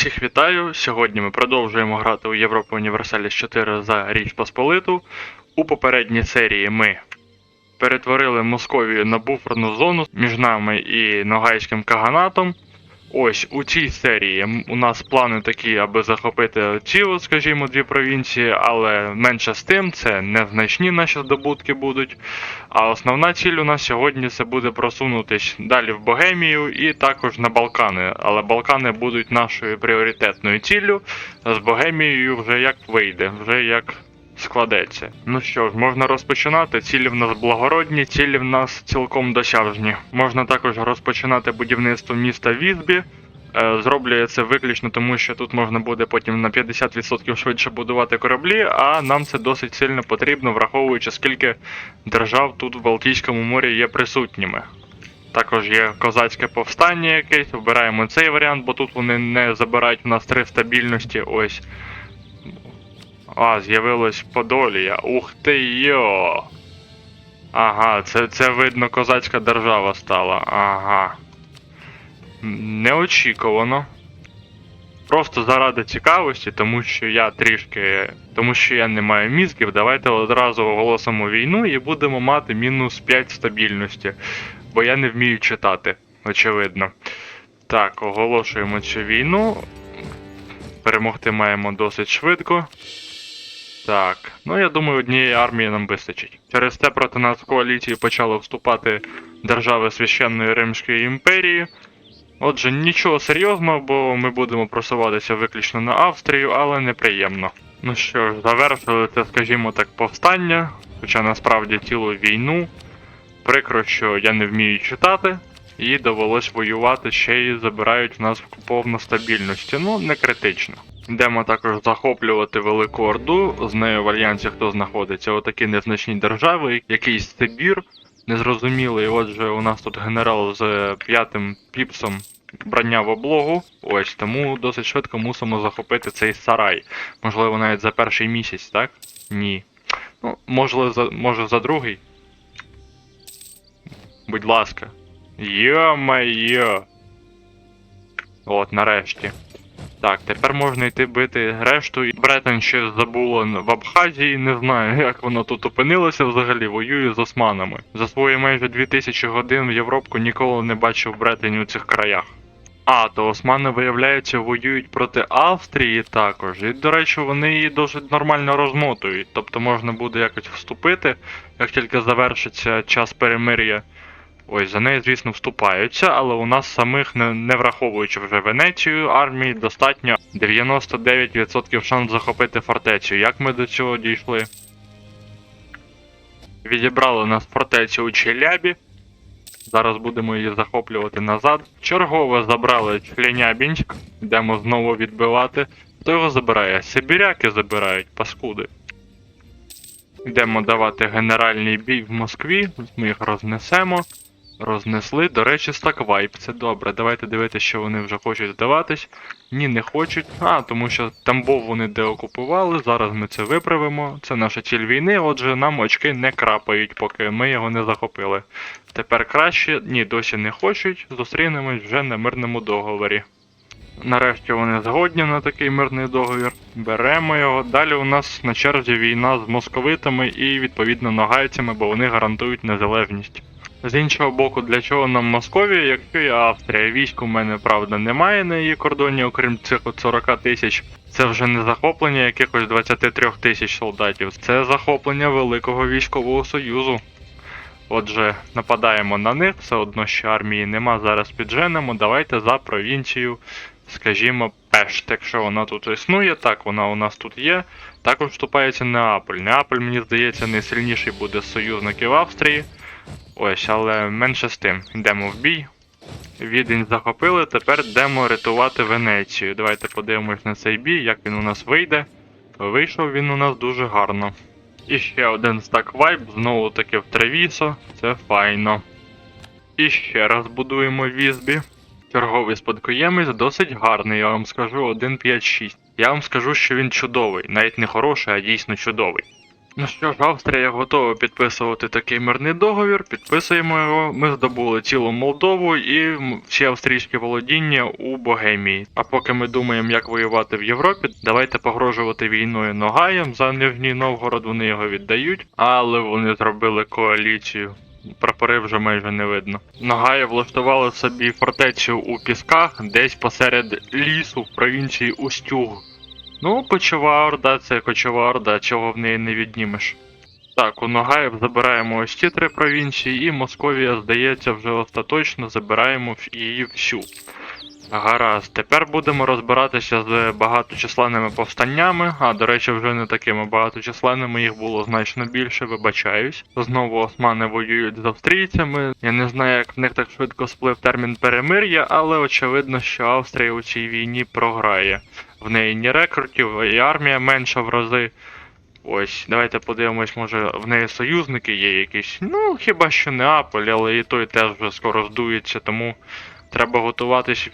Всіх вітаю! Сьогодні ми продовжуємо грати у Європу Універсаліс 4 за Річ Посполиту. У попередній серії ми перетворили Московію на буферну зону між нами і Ногайським Каганатом. Ось у цій серії у нас плани такі, аби захопити ці, скажімо, дві провінції, але менше з тим, це незначні наші здобутки будуть. А основна ціль у нас сьогодні це буде просунутись далі в Богемію і також на Балкани. Але Балкани будуть нашою пріоритетною ціллю. З Богемією вже як вийде, вже як складеться. Ну що ж, можна розпочинати. Цілі в нас благородні, цілі в нас цілком досяжні. Можна також розпочинати будівництво міста Візбі. Е, Зроблю я це виключно тому, що тут можна буде потім на 50% швидше будувати кораблі, а нам це досить сильно потрібно, враховуючи скільки держав тут в Балтійському морі є присутніми. Також є козацьке повстання якесь, обираємо цей варіант, бо тут вони не забирають у нас три стабільності. Ось. А, з'явилось Подолія. Ух ти йо! Ага, це, це видно козацька держава стала. Ага. Неочікувано. Просто заради цікавості, тому що я трішки. Тому що я не маю мізків, давайте одразу оголосимо війну і будемо мати мінус 5 стабільності. Бо я не вмію читати, очевидно. Так, оголошуємо цю війну. Перемогти маємо досить швидко. Так, ну я думаю, однієї армії нам вистачить. Через це проти нас в коаліції почали вступати держави Священної Римської імперії. Отже, нічого серйозного, бо ми будемо просуватися виключно на Австрію, але неприємно. Ну що ж, завершили це, скажімо так, повстання, хоча насправді цілу війну. Прикро, що я не вмію читати, і довелось воювати ще й забирають в нас в повну стабільності. Ну, не критично. Йдемо також захоплювати Велику Орду. З нею в альянсі хто знаходиться? Отакі незначні держави, якийсь Сибір, незрозумілий. Отже, у нас тут генерал з п'ятим піпсом брання в облогу. Ось тому досить швидко мусимо захопити цей сарай. Можливо, навіть за перший місяць, так? Ні. Ну, можливо, за, може за другий. Будь ласка. Йо-майо. От, нарешті. Так, тепер можна йти бити решту. І Бретен ще забуло в Абхазії, не знаю, як воно тут опинилося взагалі, воює з османами. За свої майже 2000 годин в Європку ніколи не бачив Бретені у цих краях. А, то османи, виявляється, воюють проти Австрії також. І, до речі, вони її досить нормально розмотують. Тобто можна буде якось вступити, як тільки завершиться час перемир'я. Ой, за неї, звісно, вступаються, але у нас самих, не, не враховуючи вже Венецію, армії достатньо 99% шанс захопити фортецю. Як ми до цього дійшли? Відібрали нас фортецю у Челябі. Зараз будемо її захоплювати назад. Чергово забрали Члянябінськ, йдемо знову відбивати. Хто його забирає? Сибіряки забирають, паскуди. Йдемо давати генеральний бій в Москві, ми їх рознесемо. Рознесли. До речі, стаквайп, це добре. Давайте дивитися, що вони вже хочуть здаватись. Ні, не хочуть. А, тому що Тамбов вони деокупували. Зараз ми це виправимо. Це наша ціль війни, отже, нам очки не крапають, поки ми його не захопили. Тепер краще, ні, досі не хочуть. Зустрінемось вже на мирному договорі. Нарешті вони згодні на такий мирний договір. Беремо його. Далі у нас на черзі війна з московитами і відповідно ногайцями, бо вони гарантують незалежність. З іншого боку, для чого нам Московія, якщо є Австрія? Військ у мене, правда, немає на її кордоні, окрім цих от 40 тисяч. Це вже не захоплення якихось 23 тисяч солдатів, це захоплення Великого військового союзу. Отже, нападаємо на них, все одно ще армії нема, зараз підженемо. Давайте за провінцію, скажімо, Пешт, якщо вона тут існує, так вона у нас тут є. Також вступається Неаполь. Неаполь, мені здається, найсильніший буде з союзників Австрії. Ось, але менше з тим. Йдемо в бій. Відень захопили, тепер йдемо рятувати Венецію. Давайте подивимось на цей бій, як він у нас вийде. Вийшов він у нас дуже гарно. І ще один стак вайб, знову таки в Тревісо, це файно. І ще раз будуємо Візбі. Черговий спадкоємець досить гарний, я вам скажу 1.5.6. Я вам скажу, що він чудовий, навіть не хороший, а дійсно чудовий. Ну що ж, Австрія готова підписувати такий мирний договір. Підписуємо його. Ми здобули цілу Молдову і всі австрійські володіння у Богемії. А поки ми думаємо, як воювати в Європі, давайте погрожувати війною Ногаєм. За Нижній Новгород вони його віддають, але вони зробили коаліцію. Прапори вже майже не видно. Ногаї влаштували собі фортецю у пісках, десь посеред лісу в провінції Устюг. Ну, кочова орда це кочова орда, чого в неї не віднімеш. Так, у Ногаїв забираємо ось ці три провінції, і Московія, здається, вже остаточно забираємо її всю. Гаразд, тепер будемо розбиратися з багаточисленними повстаннями, а до речі, вже не такими багаточисленними, їх було значно більше, вибачаюсь. Знову османи воюють з австрійцями. Я не знаю, як в них так швидко сплив термін перемир'я, але очевидно, що Австрія у цій війні програє. В неї ні рекрутів, і армія менша в рази. Ось, давайте подивимось, може в неї союзники є якісь. Ну, хіба що Неаполь, але і той теж вже скоро здується, тому треба готуватись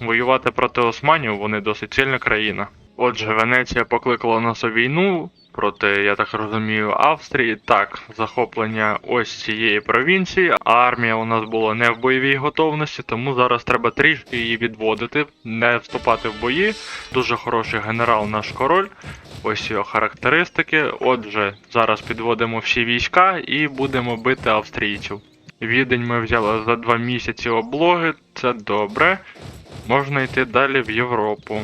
воювати проти османів, вони досить сильна країна. Отже, Венеція покликала нас у війну проти, я так розумію, Австрії. Так, захоплення ось цієї провінції. А армія у нас була не в бойовій готовності, тому зараз треба трішки її відводити, не вступати в бої. Дуже хороший генерал наш король. Ось його характеристики. Отже, зараз підводимо всі війська і будемо бити австрійців. Відень ми взяли за два місяці облоги, це добре. Можна йти далі в Європу.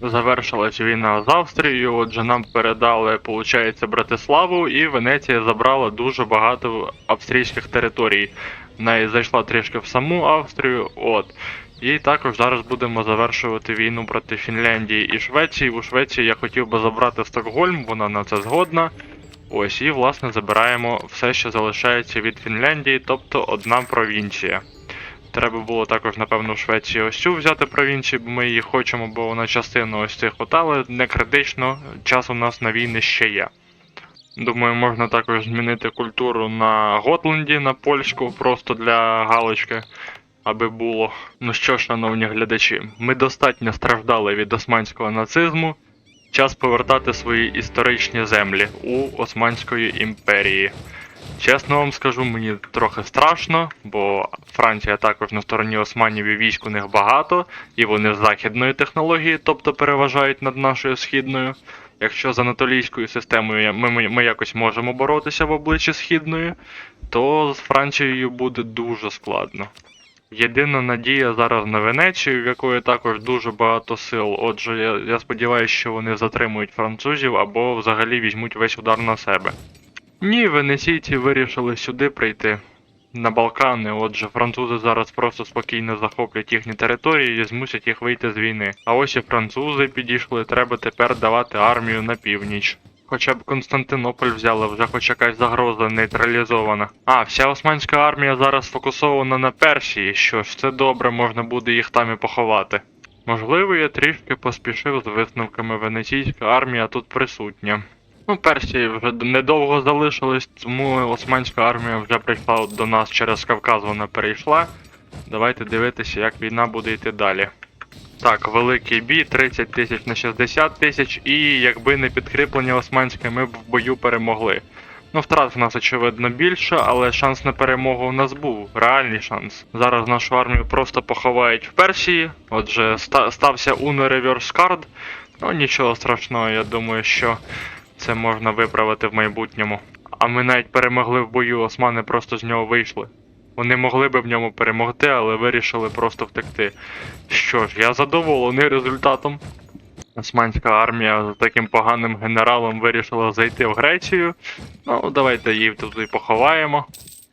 Завершилась війна з Австрією, отже, нам передали, получається, Братиславу, і Венеція забрала дуже багато австрійських територій. Вона зайшла трішки в саму Австрію, от. І також зараз будемо завершувати війну проти Фінляндії і Швеції. У Швеції я хотів би забрати Стокгольм, вона на це згодна. Ось, і власне забираємо все, що залишається від Фінляндії, тобто одна провінція. Треба було також, напевно, в Швеції ось цю взяти провінцію, бо ми її хочемо, бо вона частина ось цих от, але не критично, час у нас на війни ще є. Думаю, можна також змінити культуру на Готланді, на польську, просто для галочки, аби було. Ну що, шановні глядачі, ми достатньо страждали від османського нацизму. Час повертати свої історичні землі у Османської імперії. Чесно вам скажу, мені трохи страшно, бо Франція також на стороні османів і військ у них багато, і вони західної технології, тобто переважають над нашою східною. Якщо з анатолійською системою ми, ми, ми якось можемо боротися в обличчі східної, то з Францією буде дуже складно. Єдина надія зараз на Венецію, в якої також дуже багато сил. Отже, я, я сподіваюся, що вони затримують французів або взагалі візьмуть весь удар на себе. Ні, венеційці вирішили сюди прийти. На Балкани, отже, французи зараз просто спокійно захоплять їхні території і змусять їх вийти з війни. А ось і французи підійшли, треба тепер давати армію на північ. Хоча б Константинополь взяли, вже хоч якась загроза нейтралізована. А, вся османська армія зараз сфокусована на Персії, що ж, це добре, можна буде їх там і поховати. Можливо, я трішки поспішив з висновками венеційська армія тут присутня. Ну, Персії вже недовго залишилось, тому османська армія вже прийшла до нас через Кавказ, вона перейшла. Давайте дивитися, як війна буде йти далі. Так, великий бій, 30 тисяч на 60 тисяч, і якби не підкріплення османське, ми б в бою перемогли. Ну, втрат в нас очевидно більше, але шанс на перемогу у нас був, реальний шанс. Зараз нашу армію просто поховають в Персії, отже, ста- стався Uno Reverse Card. Ну нічого страшного, я думаю, що це можна виправити в майбутньому. А ми навіть перемогли в бою, османи просто з нього вийшли. Вони могли би в ньому перемогти, але вирішили просто втекти. Що ж, я задоволений результатом. Османська армія з таким поганим генералом вирішила зайти в Грецію. Ну, давайте її туди поховаємо.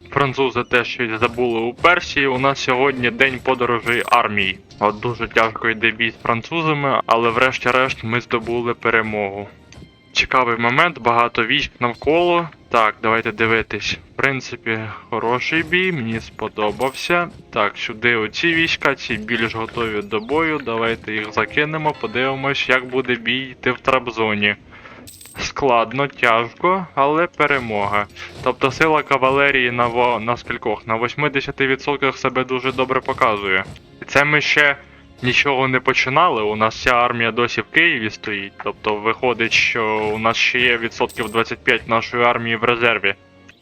Французи теж щось забули у Персії. У нас сьогодні день подорожей армій. От дуже тяжко йде бій з французами, але врешті-решт ми здобули перемогу. Цікавий момент, багато військ навколо. Так, давайте дивитись. Принципі, хороший бій, мені сподобався. Так, сюди оці війська, ці більш готові до бою. Давайте їх закинемо, подивимось, як буде бій йти в Трабзоні. Складно, тяжко, але перемога. Тобто сила кавалерії на, во... на скількох? На 80% себе дуже добре показує. І це ми ще нічого не починали. У нас вся армія досі в Києві стоїть. Тобто виходить, що у нас ще є відсотків 25 нашої армії в резерві.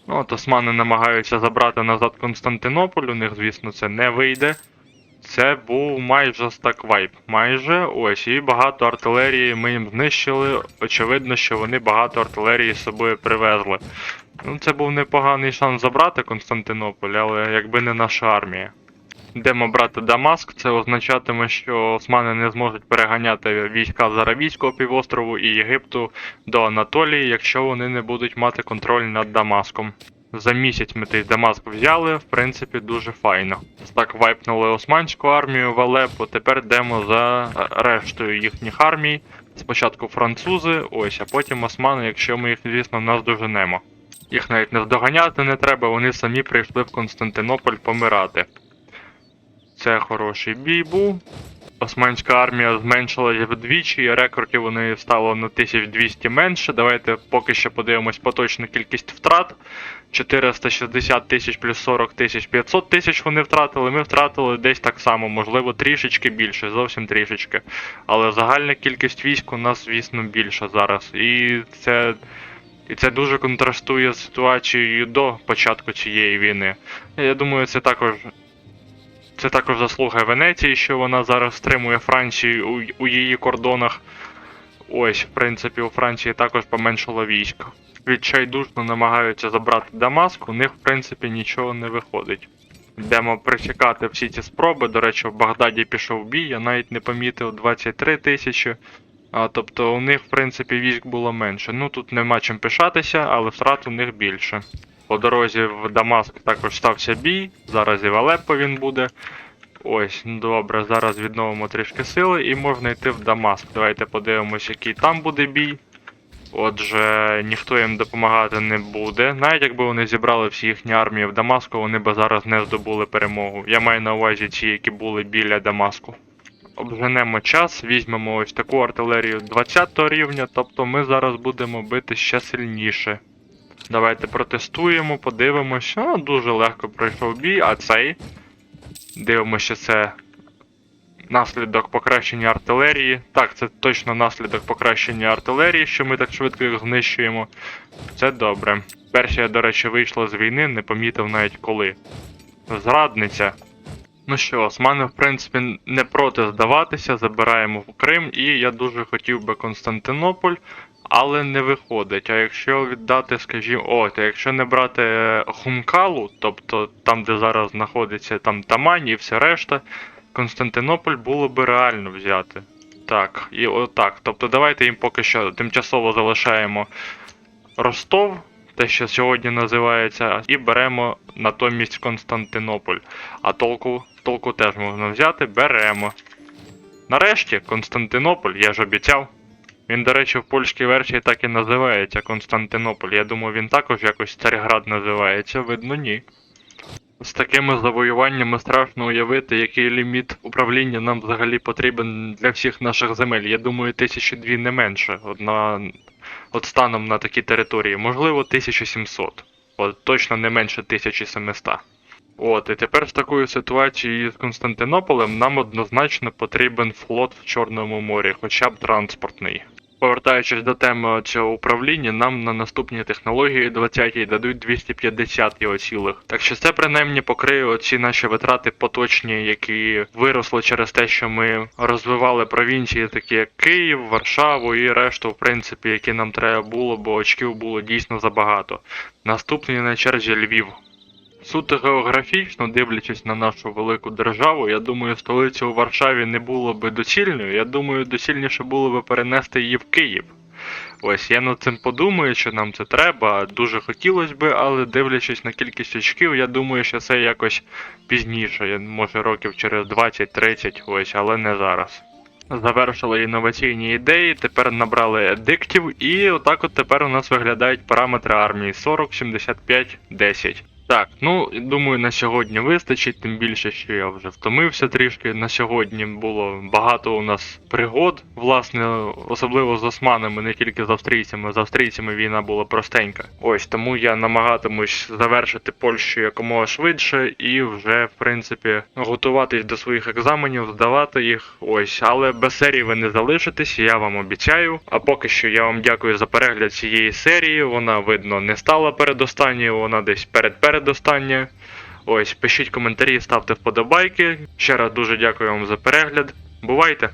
Ну, от османи намагаються забрати назад Константинополь, у них, звісно, це не вийде. Це був майже стак вайп. Майже ось, і багато артилерії ми їм знищили. Очевидно, що вони багато артилерії з собою привезли. Ну, це був непоганий шанс забрати Константинополь, але якби не наша армія. Йдемо брати Дамаск, це означатиме, що османи не зможуть переганяти війська з Аравійського півострову і Єгипту до Анатолії, якщо вони не будуть мати контроль над Дамаском. За місяць ми той Дамаск взяли, в принципі, дуже файно. Так вайпнули османську армію в Алеппо, тепер йдемо за рештою їхніх армій. Спочатку французи, ось, а потім османи, якщо ми їх, звісно, наздоженемо. Їх навіть не здоганяти не треба, вони самі прийшли в Константинополь помирати. Це хороший бій був. Османська армія зменшилася вдвічі, рекордів вони стало на 1200 менше. Давайте поки що подивимось поточну кількість втрат. 460 тисяч плюс 40 тисяч 500 тисяч вони втратили. Ми втратили десь так само, можливо, трішечки більше, зовсім трішечки. Але загальна кількість військ у нас, звісно, більша зараз. І це. І це дуже контрастує з ситуацією до початку цієї війни. Я думаю, це також це також заслуга Венеції, що вона зараз стримує Францію у, у її кордонах. Ось, в принципі, у Франції також поменшало військо. Відчайдушно намагаються забрати Дамаск, у них, в принципі, нічого не виходить. Йдемо присікати всі ці спроби. До речі, в Багдаді пішов бій, я навіть не помітив 23 тисячі. Тобто у них, в принципі, військ було менше. Ну тут нема чим пишатися, але втрат у них більше. По дорозі в Дамаск також стався бій. Зараз і в Алеппо він буде. Ось, ну добре, зараз відновимо трішки сили і можна йти в Дамаск. Давайте подивимось, який там буде бій. Отже, ніхто їм допомагати не буде. Навіть якби вони зібрали всі їхні армії в Дамаску, вони б зараз не здобули перемогу. Я маю на увазі ті, які були біля Дамаску. Обженемо час, візьмемо ось таку артилерію 20 рівня, тобто ми зараз будемо бити ще сильніше. Давайте протестуємо, подивимося. А, дуже легко пройшов бій, а цей. Дивимося, що це наслідок покращення артилерії. Так, це точно наслідок покращення артилерії, що ми так швидко їх знищуємо. Це добре. Перші, до речі, вийшла з війни, не помітив навіть коли. Зрадниця. Ну що, османи, в принципі, не проти здаватися, забираємо в Крим, і я дуже хотів би Константинополь, але не виходить. А якщо віддати, скажімо, о, якщо не брати е, Хумкалу, тобто там, де зараз знаходиться там Тамань і все решта, Константинополь було би реально взяти. Так, і отак. Тобто давайте їм поки що тимчасово залишаємо Ростов, те, що сьогодні називається, і беремо натомість Константинополь. А толку, толку теж можна взяти, беремо. Нарешті Константинополь, я ж обіцяв. Він, до речі, в польській версії так і називається Константинополь. Я думаю, він також якось Царьград називається, видно ні. З такими завоюваннями страшно уявити, який ліміт управління нам взагалі потрібен для всіх наших земель. Я думаю, тисячі дві не менше. Одна от станом на такі території. Можливо, 1700. От точно не менше 1700. От, і тепер з такою ситуацією з Константинополем нам однозначно потрібен флот в Чорному морі, хоча б транспортний. Повертаючись до теми цього управління, нам на наступні технології 20 дадуть 250 його цілих. Так що це принаймні покриє оці наші витрати поточні, які виросли через те, що ми розвивали провінції, такі як Київ, Варшаву і решту, в принципі, які нам треба було, бо очків було дійсно забагато. Наступний на черзі Львів. Суто географічно, дивлячись на нашу велику державу, я думаю, столицю у Варшаві не було би доцільною. Я думаю, доцільніше було би перенести її в Київ. Ось я над цим подумаю, що нам це треба. Дуже хотілося би, але дивлячись на кількість очків, я думаю, що це якось пізніше, може років через 20-30, ось, але не зараз. Завершили інноваційні ідеї, тепер набрали едиктів, і отак от тепер у нас виглядають параметри армії 40, 75, 10. Так, ну думаю, на сьогодні вистачить, тим більше, що я вже втомився трішки. На сьогодні було багато у нас пригод, власне, особливо з османами, не тільки з австрійцями. З австрійцями війна була простенька. Ось тому я намагатимусь завершити Польщу якомога швидше і вже, в принципі, готуватись до своїх екзаменів, здавати їх. Ось, але без серії ви не залишитесь, я вам обіцяю. А поки що я вам дякую за перегляд цієї серії. Вона видно не стала передостанньою, вона десь перед передостання. Ось, пишіть коментарі, ставте вподобайки. Ще раз дуже дякую вам за перегляд. Бувайте!